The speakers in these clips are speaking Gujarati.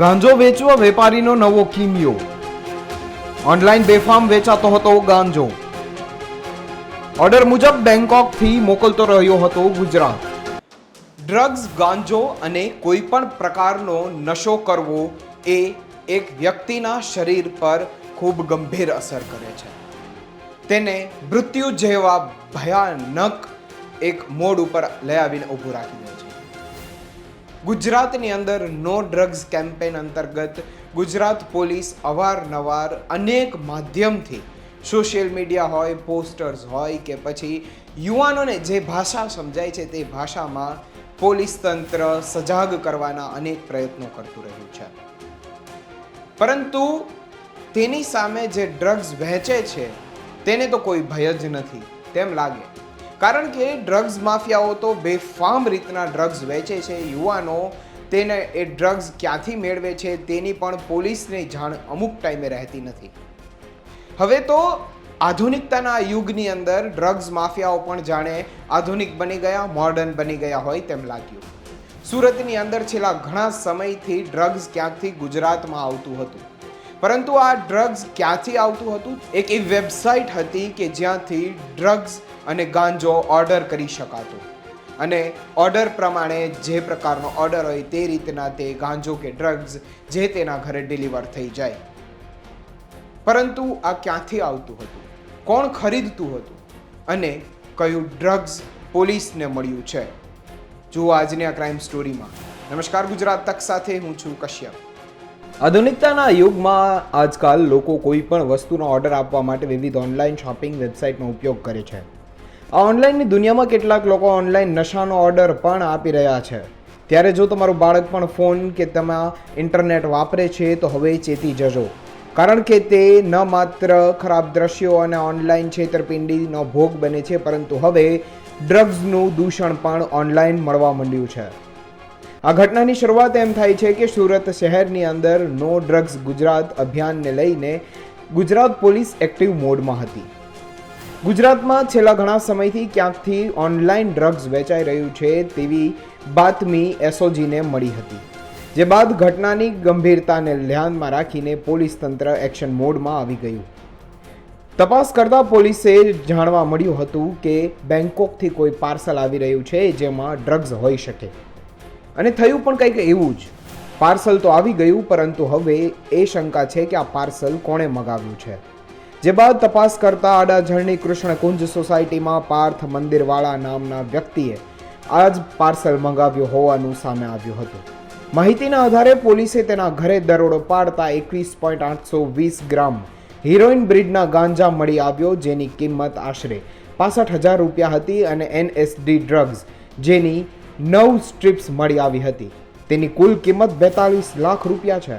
ગાંજો વેચવા, વેપારીનો નવો કિમિયો. ઓનલાઈન બેફામ વેચાતો હતો ગાંજો. ઓર્ડર મુજબ બેંકોકથી મોકલતો રહ્યો હતો ગુજરાત. ડ્રગ્સ ગાંજો અને કોઈ પણ પ્રકારનો નશો કરવો એ એક વ્યક્તિના શરીર પર ખૂબ ગંભીર અસર કરે છે. તેને મૃત્યુ જેવા ભયાનક એક મોડ ઉપર લઈ આવીને ઊભું રાખી દે છે. ગુજરાતની અંદર નો ડ્રગ્સ કેમ્પેન અંતર્ગત ગુજરાત પોલીસ અવારનવાર અનેક માધ્યમથી સોશિયલ મીડિયા હોય પોસ્ટર્સ હોય કે પછી યુવાનોને જે ભાષા સમજાય છે તે ભાષામાં પોલીસ તંત્ર સજાગ કરવાના અનેક પ્રયત્નો કરતું રહ્યું છે. પરંતુ તેની સામે જે ડ્રગ્સ વહેંચે છે, તેને તો કોઈ ભય જ નથી. તેમ લાગે કારણ કે ડ્રગ્સ માફિયાઓ તો બેફામ રીતના ડ્રગ્સ વેચે છે. યુવાનો તેને એ ડ્રગ્સ ક્યાંથી મેળવે છે તેની પણ પોલીસને જાણ અમુક ટાઈમે રહેતી નથી. હવે તો આધુનિકતાના યુગની અંદર ડ્રગ્સ માફિયાઓ પણ જાણે આધુનિક બની ગયા મોડર્ન બની ગયા હોય તેમ લાગ્યું. સુરતની અંદર છેલ્લા ઘણા સમયથી ડ્રગ્સ ક્યાંકથી ગુજરાતમાં આવતું હતું. પરંતુ આ ડ્રગ્સ ક્યાંથી આવતું હતું? એક એવી વેબસાઇટ હતી કે જ્યાંથી ડ્રગ્સ અને ગાંજો ઓર્ડર કરી શકાતો. અને ઓર્ડર પ્રમાણે જે પ્રકારનો ઓર્ડર હોય તે રીતના તે ગાંજો કે ડ્રગ્સ જે તેના ઘરે ડિલિવર થઈ જાય. પરંતુ આ ક્યાંથી આવતું હતું? કોણ ખરીદતું હતું? અને કયું ડ્રગ્સ પોલીસને મળ્યું છે? જુઓ આજની આ ક્રાઇમ સ્ટોરીમાં. નમસ્કાર, ગુજરાત તક સાથે હું છું કશ્યપ. આધુનિકતાના યુગમાં આજકાલ લોકો કોઈ પણ વસ્તુનો ઓર્ડર આપવા માટે વિવિધ ઓનલાઈન શોપિંગ વેબસાઇટનો ઉપયોગ કરે છે. આ ઓનલાઈનની દુનિયામાં કેટલાક લોકો ઓનલાઈન નશાનો ઓર્ડર પણ આપી રહ્યા છે. ત્યારે જો તમારું બાળક પણ ફોન કે તેમાં ઇન્ટરનેટ વાપરે છે, તો હવે ચેતી જજો. કારણ કે તે ન માત્ર ખરાબ દ્રશ્યો અને ઓનલાઈન છેતરપિંડીનો ભોગ બને છે, પરંતુ હવે ડ્રગ્સનું દૂષણ પણ ઓનલાઈન મળવા માંડ્યું છે. આ ઘટનાની શરૂઆત એમ થાય છે કે સુરત શહેરની અંદર નો ડ્રગ્સ ગુજરાત અભિયાનને લઈને ગુજરાત પોલીસ એક્ટિવ મોડમાં હતી. ગુજરાતમાં છેલ્લા ઘણા સમયથી ક્યાંકથી ઓનલાઈન ડ્રગ્સ વેચાઈ રહ્યું છે તેવી બાતમી એસઓજીને મળી હતી. જે બાદ ઘટનાની ગંભીરતાને ધ્યાનમાં રાખીને પોલીસ તંત્ર એક્શન મોડમાં આવી ગયું. તપાસ કરતા પોલીસે જાણવા મળ્યું હતું કે બેંકોકથી કોઈ પાર્સલ આવી રહ્યું છે જેમાં ડ્રગ્સ હોઈ શકે. અને થયું પણ કંઈક એવું જ. પાર્સલ તો આવી ગયું, પરંતુ હવે એ શંકા છે કે આ પાર્સલ કોણે મગાવ્યું છે? જે બાદ તપાસ કરતા અડાજણની કૃષ્ણકુંજ સોસાયટીમાં પાર્થ મંદિરવાળા નામના વ્યક્તિએ આ જ પાર્સલ મંગાવ્યું હોવાનું સામે આવ્યું હતું. માહિતીના આધારે પોલીસે તેના ઘરે દરોડો પાડતા એકવીસ પોઈન્ટ આઠસો વીસ ગ્રામ હિરોઈન બ્રિડના ગાંજા મળી આવ્યો, જેની કિંમત આશરે પાસઠ હજાર રૂપિયા હતી, અને એનએસડી ડ્રગ્સ, જેની નવ સ્ટ્રીપ્સ મળી આવી હતી. તેની કુલ કિંમત બેતાલીસ લાખ રૂપિયા છે.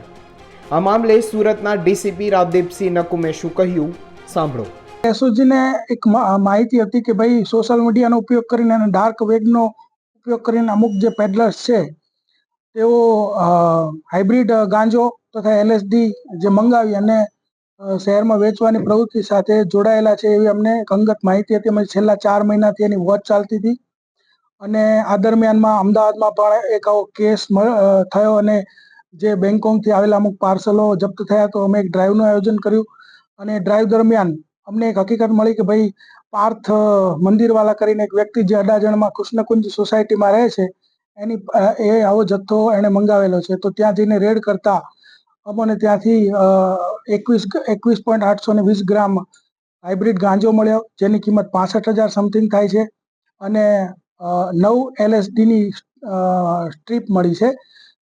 આ મામલે સુરતના ડીસીપી રાવદીપસિંહ નકુમે શું કહ્યું? સાંભળો. એસઓજીને એક માહિતી હતી કે ભાઈ સોશિયલ મીડિયાનો ઉપયોગ કરીને અને ડાર્ક વેબનો ઉપયોગ કરીને અમુક જે પેડલર્સ છે, તેઓ હાઇબ્રિડ ગાંજો તથા એલએસડી જે મંગાવી અને શહેરમાં વેચવાની પ્રવૃત્તિ સાથે જોડાયેલા છે એવી અમને અંગત માહિતી હતી. અમે છેલ્લા ચાર મહિનાથી એની વોચ ચાલતી હતી. અને આ દરમિયાનમાં અમદાવાદમાં પણ એક આવો કેસ થયો અને જે બેંગકોંગથી આવેલા અમુક પાર્સલો જપ્ત થયા, તો અમે એક ડ્રાઈવનું આયોજન કર્યું અને ડ્રાઈવ દરમિયાન અમને એક હકીકત મળી કે ભાઈ પાર્થ મંદિરવાલા કરીને એક વ્યક્તિ જે અડાજણમાં કૃષ્ણકુંજ સોસાયટીમાં રહે છે, એની એ આવો જથ્થો એણે મંગાવેલો છે. તો ત્યાં જઈને રેડ કરતા અમને ત્યાંથી એકવીસ એકવીસ પોઈન્ટ આઠસો ને વીસ ગ્રામ હાઇબ્રિડ ગાંજો મળ્યો, જેની કિંમત પાસઠ હજાર સમથિંગ થાય છે. અને નવ એલએસડીની સ્ટ્રીપ મળી છે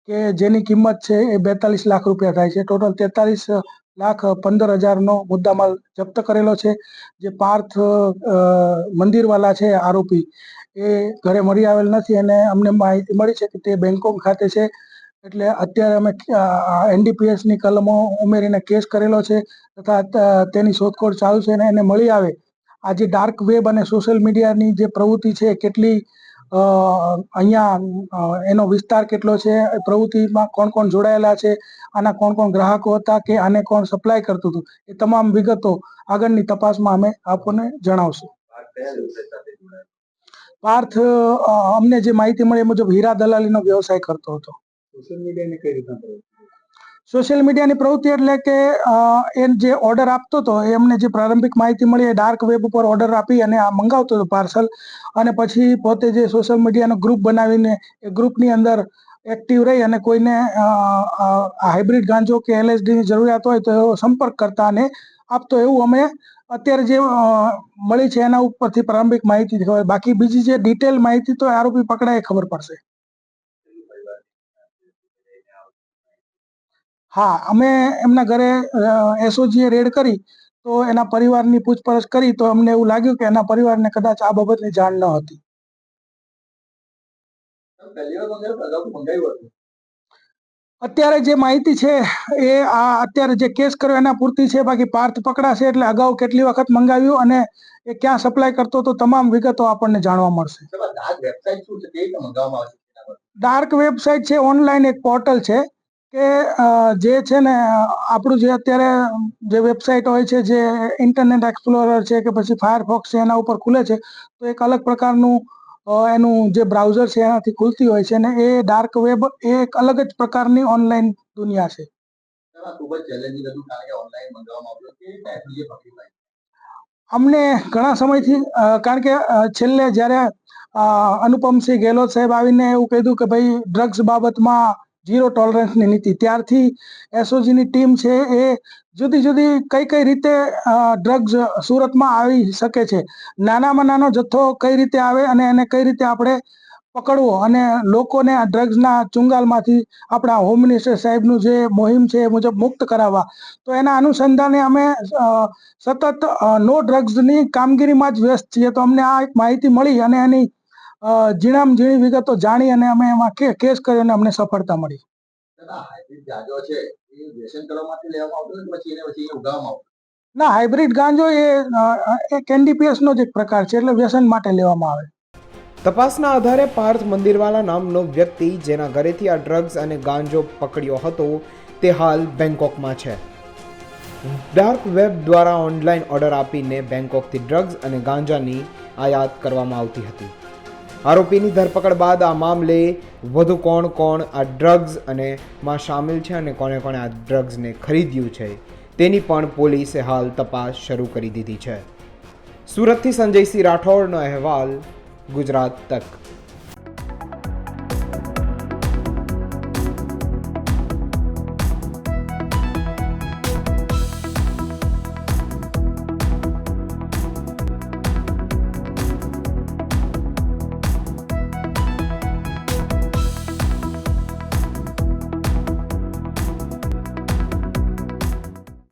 કે જેની કિંમત છે એ બેતાલીસ લાખ રૂપિયા થાય છે. ટોટલ તેતાલીસ લાખ પંદર હજારનો મુદ્દામાલ જપ્ત કરેલો છે. જે પાર્થ મંદિરવાલા છે, આરોપી. એ ઘરે મળી આવેલ નથી અને અમને માહિતી મળી છે કે તે બેંકોક ખાતે છે. એટલે અત્યારે અમે એનડીપીએસની કલમો ઉમેરીને કેસ કરેલો છે તથા તેની શોધખોળ ચાલુ છે અને એને મળી આવે આ જે ડાર્ક વેબ અને સોશિયલ મીડિયાની જે પ્રવૃત્તિ છે, કેટલી અહીંયા એનો વિસ્તાર કેટલો છે પ્રવૃત્તિમાં કોણ કોણ જોડાયેલા છે, આના કોણ કોણ ગ્રાહકો હતા કે આને કોણ સપ્લાય કરતું હતું, એ તમામ વિગતો આગળની તપાસમાં અમે આપને જણાવશું. પાર્થ અમને જે માહિતી મળી એ મુજબ હીરા દલાલીનો વ્યવસાય કરતો હતો. સોશિયલ મીડિયાને કઈ રીતના સોશિયલ મીડિયાની પ્રવૃત્તિ એટલે કે એ જે ઓર્ડર આપતો હતો એમને જે પ્રારંભિક માહિતી મળી એ ડાર્ક વેબ ઉપર ઓર્ડર આપી અને આ મંગાવતો હતો પાર્સલ અને પછી પોતે જે સોશિયલ મીડિયાનો ગ્રુપ બનાવીને એ ગ્રુપની અંદર એક્ટિવ રહી અને કોઈને હાઇબ્રિડ ગાંજો કે એલએસડીની જરૂરિયાત હોય તો એવો સંપર્ક કરતા અને આપતો એવું અમે અત્યારે જે મળી છે એના ઉપરથી પ્રારંભિક માહિતી ખબર. બાકી બીજી જે ડિટેલ માહિતી તો આરોપી પકડાય ખબર પડશે. હા અમે એમના ઘરે એસઓજીએ રેડ કરી તો એના પરિવારની પૂછપરછ કરી તો અમને એવું લાગ્યું કે એના પરિવારને કદાચ આ બાબતની જાણ ન હતી. અત્યારે જે માહિતી છે એ આ અત્યારે જે કેસ કર્યો એના પૂરતી છે બાકી પાર્થ પકડાશે એટલે અગાઉ કેટલી વખત મંગાવ્યું અને એ ક્યાં સપ્લાય કરતો તો તમામ વિગતો આપણને જાણવા મળશે? ડાર્ક વેબસાઇટ છે? ઓનલાઈન એક પોર્ટલ છે કે જે છે ને આપણું જે અત્યારે જે વેબસાઇટ હોય છે જે ઇન્ટરનેટ એક્સપ્લોરર છે કે પછી ફાયરફોક્સ છે એના ઉપર ખુલે છે તો એક અલગ પ્રકારનું એનું જે બ્રાઉઝર છે એનાથી ખુલતી હોય છે અને એ ડાર્ક વેબ એ એક અલગ જ પ્રકારની ઓનલાઈન દુનિયા છે. અમને ઘણા સમયથી કારણ કે છેલ્લે જ્યારે અનુપમસિંહ ગેહલોત સાહેબ આવીને એવું કીધું કે ભાઈ ડ્રગ્સ બાબતમાં ઝીરો ટોલરન્સની નીતિ. ત્યારથી એસઓજીની ટીમ છે એ જુદી જુદી કઈ કઈ રીતે ડ્રગ્સ સુરતમાં આવી શકે છે. નાનામાં નાનો જથ્થો કઈ રીતે આવે અને એને કઈ રીતે આપણે પકડવો અને લોકોને આ ડ્રગ્સના ચુંગાલમાંથી આપણા હોમ મિનિસ્ટર સાહેબનું જે મોહિમ છે એ મુજબ મુક્ત કરાવવા. તો એના અનુસંધાને અમે સતત નો ડ્રગ્સની કામગીરીમાં જ વ્યસ્ત છીએ. તો અમને આ એક માહિતી મળી અને એની અ, ઝીણામ ઝીણી વિગતો જાણી અને અમે એમાં કે કેસ કર્યો અને અમને સફળતા મળી. સાહેબ હાઇબ્રિડ ગાંજો છે એ વ્યસન લેવામાં આવતો પછી એને પછી એ ઉગાવવામાં આવતો ના હાઇબ્રિડ ગાંજો એ એક એનડીપીએસ નો જ એક પ્રકાર છે એટલે વ્યસન માટે લેવામાં આવે. તપાસના આધારે પાર્થ મંદિરવાલા નામનો વ્યક્તિ જેના ઘરેથી આ ડ્રગ્સ અને ગાંજો પકડ્યો હતો તે હાલ બેંકોકમાં છે. ડાર્ક વેબ દ્વારા ઓનલાઈન ઓર્ડર આપીને બેંકોકથી ડ્રગ્સ અને ગાંજાની આયાત કરવામાં આવતી હતી. આરોપીની ધરપકડ બાદ આ મામલે વધુ કોણ કોણ આ ડ્રગ્સ અને માં સામેલ છે અને કોને કોણે આ ડ્રગ્સને ખરીદ્યું છે, તેની પણ પોલીસે હાલ તપાસ શરૂ કરી દીધી છે. સુરતથી સંજયસિંહ રાઠોડનો અહેવાલ ગુજરાત તક.